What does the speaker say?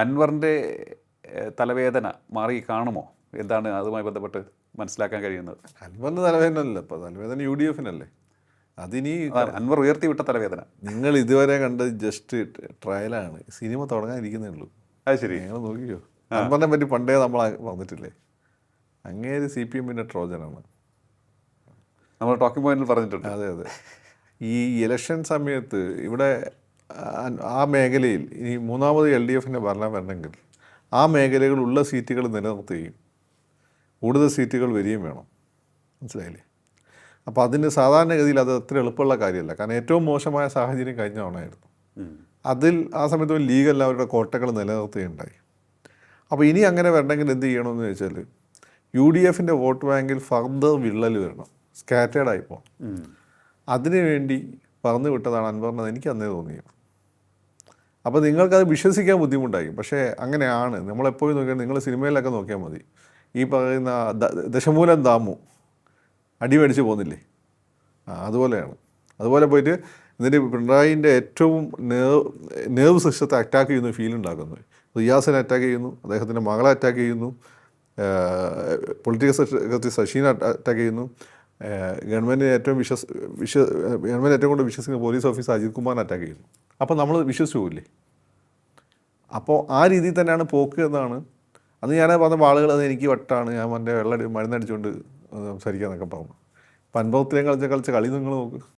അൻവറിന്റെ തലവേദന മാറി കാണുമോ? എന്താണ് അതുമായി ബന്ധപ്പെട്ട് മനസ്സിലാക്കാൻ കഴിയുന്നത്? അൻവറിന് തലവേദനല്ല ഇപ്പോൾ തലവേദന യു ഡി എഫിനല്ലേ അതിനി അൻവർ ഉയർത്തി വിട്ട തലവേദന. നിങ്ങൾ ഇതുവരെ കണ്ടത് ജസ്റ്റ് ട്രയലാണ്. സിനിമ തുടങ്ങാനിരിക്കുന്നേ ഉള്ളൂ. അത് ശരി. നിങ്ങൾ നോക്കിയോ അൻവറിനെ പറ്റി പണ്ടേ നമ്മൾ വന്നിട്ടില്ലേ? അങ്ങേര് സി പി എമ്മിന്റെ ട്രോജനാണ്. നമ്മൾ ടോക്കിംഗ് പോയിന്റിൽ പറഞ്ഞിട്ടുണ്ട്. അതെ അതെ. ഈ ഇലക്ഷൻ സമയത്ത് ഇവിടെ ആ- മേഖലയിൽ ഇനി മൂന്നാമത് എൽ ഡി എഫിന്റെ ഭരണം വരണമെങ്കിൽ ആ മേഖലകളുള്ള സീറ്റുകൾ നിലനിർത്തുകയും കൂടുതൽ സീറ്റുകൾ വരികയും വേണം. മനസ്സിലായില്ലേ? അപ്പോൾ അതിന് സാധാരണഗതിയിൽ അത് അത്ര എളുപ്പമുള്ള കാര്യമല്ല. കാരണം ഏറ്റവും മോശമായ സാഹചര്യം കഴിഞ്ഞ തവണയായിരുന്നു. അതിൽ ആ സമയത്ത് ലീഗ് എല്ലാവരുടെ കോട്ടകൾ നിലനിർത്തുകയുണ്ടായി. അപ്പോൾ ഇനി അങ്ങനെ വരണമെങ്കിൽ എന്ത് ചെയ്യണമെന്ന് ചോദിച്ചാൽ യു ഡി എഫിന്റെ വോട്ട് ബാങ്കിൽ ഫർദർ വിള്ളൽ വരണം. സ്കാറ്റേഡ് ആയി പോകണം. ഉം. പറഞ്ഞു വിട്ടതാണ് അൻവറിനത് എനിക്ക് അന്നേ തോന്നിയത്. അപ്പോൾ നിങ്ങൾക്കത് വിശ്വസിക്കാൻ ബുദ്ധിമുട്ടായി. പക്ഷേ അങ്ങനെയാണ്. നമ്മളെപ്പോഴും നോക്കിയാൽ നിങ്ങൾ സിനിമയിലൊക്കെ നോക്കിയാൽ മതി. ഈ പറയുന്ന ദശമൂലം ദാമു അടിമേടിച്ച് പോകുന്നില്ലേ അതുപോലെയാണ്. അതുപോലെ പോയിട്ട് എന്നിട്ട് പിണറായിന്റെ ഏറ്റവും നേവ് നേർവ് സിസ്റ്റത്തെ അറ്റാക്ക് ചെയ്യുന്ന ഫീൽ ഉണ്ടാക്കുന്നു. റിയാസിനെ അറ്റാക്ക് ചെയ്യുന്നു അദ്ദേഹത്തിന്റെ മകളെ അറ്റാക്ക് ചെയ്യുന്നു പൊളിറ്റിക്കൽ സെക്രട്ടറി ശശീനെ അറ്റാക്ക് ചെയ്യുന്നു. ഗവൺമെന്റ് ഏറ്റവും വിശ്വസ് വിശ്വ ഗവൺമെന്റ് ഏറ്റവും കൂടുതൽ വിശ്വസിക്കുന്ന പോലീസ് ഓഫീസർ അജിത് കുമാറിനെ അറ്റാക്ക് ചെയ്തു. അപ്പോൾ നമ്മൾ വിശ്വസിച്ചു പോകില്ലേ അപ്പോൾ ആ രീതിയിൽ തന്നെയാണ് പോക്ക് എന്നാണ്. അന്ന് ഞാൻ പറഞ്ഞ ആളുകൾ അത് എനിക്ക് വട്ടാണ്. ഞാൻ എന്റെ വെള്ളം മരുന്നടിച്ചുകൊണ്ട് സംസാരിക്കാന്നൊക്കെ പറഞ്ഞു. അപ്പം അൻപത്തിലേം കളിച്ച കളിച്ച കളി നിങ്ങൾ നോക്ക്.